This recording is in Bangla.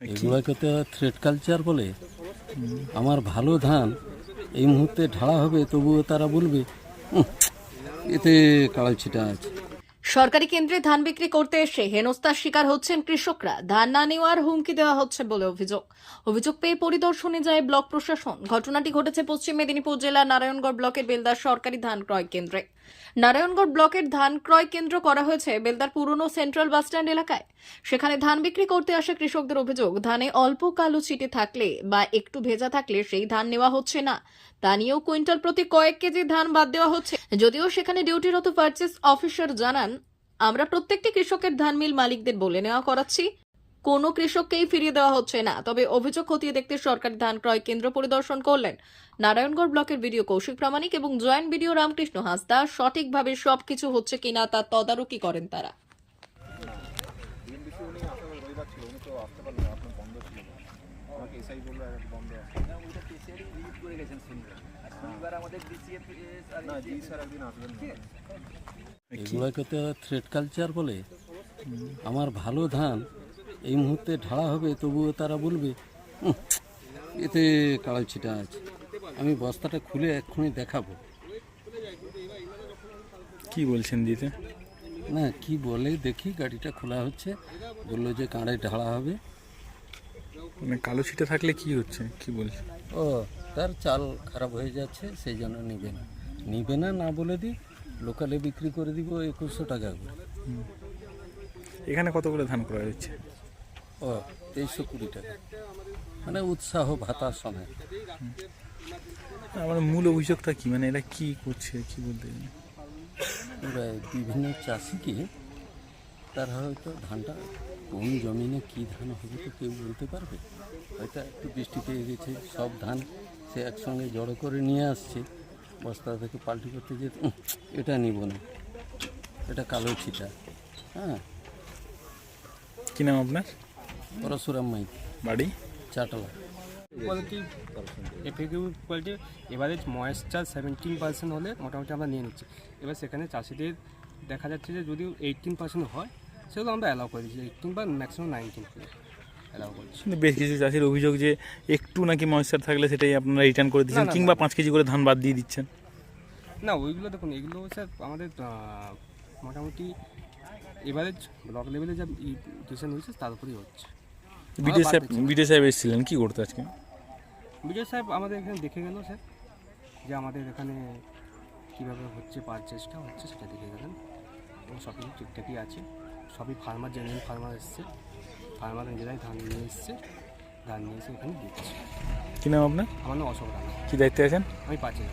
এগুলোকে তো থ্রেড কালচার বলে। আমার ভালো ধান এই মুহূর্তে ঢালা হবে, তবুও তারা বলবে এতে কালো ছিটা আছে। সরকারি কেন্দ্রে ধান বিক্রি করতে এসে হেনস্থার শিকার হচ্ছেন কৃষকরা। ধান না নেওয়ার হুমকি দেওয়া হচ্ছে বলে অভিযোগ। অভিযোগ পেয়ে পরিদর্শনে যায় ব্লক প্রশাসন। ঘটনাটি ঘটেছে পশ্চিম মেদিনীপুর জেলার নারায়ণগড় ব্লকের বেলদার সরকারি ধান ক্রয় কেন্দ্রে। নারায়ণগড় ব্লকের ধান ক্রয় কেন্দ্র করা হয়েছে বেলদার পুরনো সেন্ট্রাল বাসস্ট্যান্ড এলাকায়। সেখানে ধান বিক্রি করতে আসা কৃষকদের অভিযোগ, ধানে অল্প কালো ছিটে থাকলে বা একটু ভেজা থাকলে সেই ধান নেওয়া হচ্ছে না। তা নিয়েও কুইন্টাল প্রতি কয়েক কেজি ধান বাদ দেওয়া হচ্ছে। যদিও সেখানে ডিউটিরত পারচেস অফিসার জানান আমরা প্রত্যেকটি কৃষকের ধান মিল মালিকদের বলে নেওয়া করাচ্ছি। কোনো কৃষককেই ফিরিয়ে দেওয়া হচ্ছে না। তবে অভিযোগ খতিয়ে দেখতে সরকারি ধান ক্রয় কেন্দ্র পরিদর্শন করলেন। নারায়ণগড় ব্লকের ভিডিও কৌশিক প্রামাণিক এবং জয়েন্ট ভিডিও রামকৃষ্ণ হাসদা সঠিকভাবে সবকিছু হচ্ছে কিনা তার তদারকি করেন তারা। এগুলোকে তো থ্রেড কালচার বলে? আমার ভালো ধান এই মুহূর্তে ঢালা হবে তবুও তারা বলবে "উম, এতে কালো ছিটা আছে। আমি বস্তাটা খুলে এক্ষুনি দেখাবো। কি বলছেন দিতে? না কি বলে দেখি গাড়িটা খোলা হচ্ছে। বলল যে কাঁড়ে ঢালা হবে। মানে কালো ছিটা থাকলে কি হচ্ছে? কি বলছে ও তার চাল খারাপ হয়ে যাচ্ছে সেই জন্য নিবে না। নিবে না না বলে দিই লোকালে বিক্রি করে দিব একুশশো টাকা করে। এখানে কত করে ধান করা হচ্ছে? ও তেইশশো কুড়ি টাকা। মানে উৎসাহ ভাতার সময় আমার মূল অভিযোগটা কি? মানে এরা কি করছে কি বলতে এরা বিভিন্ন চাষিকে তারা হয়তো ধানটা কোন জমিনে কি ধান হবে তো কেউ বলতে পারবে? হয়তো একটু বৃষ্টি পেয়ে গেছে সব ধান সে একসঙ্গে জড়ো করে নিয়ে আসছে। বস্তা থেকে পাল্টি করতে যে "উম, এটা নিব না। এটা কালো ছিটা হ্যাঁ। কি নাম আপনার? পরশুরাম মাইক বাড়ি? চাটলা। কোয়ালিটি এফেক্টিভ কোয়ালিটি এবারে ময়েশ্চার সেভেন্টিন পার্সেন্ট হলে মোটামুটি আমরা নিয়ে নিচ্ছি। এবার সেখানে চাষিদের দেখা যাচ্ছে যে যদি এইটিন পার্সেন্ট হয় সেগুলো আমরা অ্যালাউ করে দিচ্ছি এইটিন বা ম্যাক্সিমাম নাইনটিন কিন্তু বেশ কিছু চাষির অভিযোগ যে একটু নাকি ময়েশ্চার থাকলে সেটাই আপনারা রিটার্ন করে দিচ্ছেন কিংবা পাঁচ কেজি করে ধান বাদ দিয়ে দিচ্ছেন? না ওইগুলো দেখুন এগুলো স্যার আমাদের মোটামুটি এবারে ব্লক লেভেলে যা ডিসিশন হয়েছে তার উপরেই হচ্ছে। বিডিও সাহেব। বিডিও সাহেব এসেছিলেন কী করতে আজকে? বিজয় সাহেব আমাদের এখানে দেখে গেল স্যার যে আমাদের এখানে কীভাবে হচ্ছে পারচেসটা হচ্ছে সেটা দেখে গেলেন। এবং সব কিছু ঠিকঠাকই আছে সবই ফার্মার জেনুইন ফার্মার এসছে। ফার্মার নিজেরাই ধান নিয়ে এসছে। ধান নিয়ে এসে এখানে দিচ্ছে কি নাম আপনার? আমার নাম অশোক রানা কী দায়িত্বে আছেন? আমি পাচ্ছি না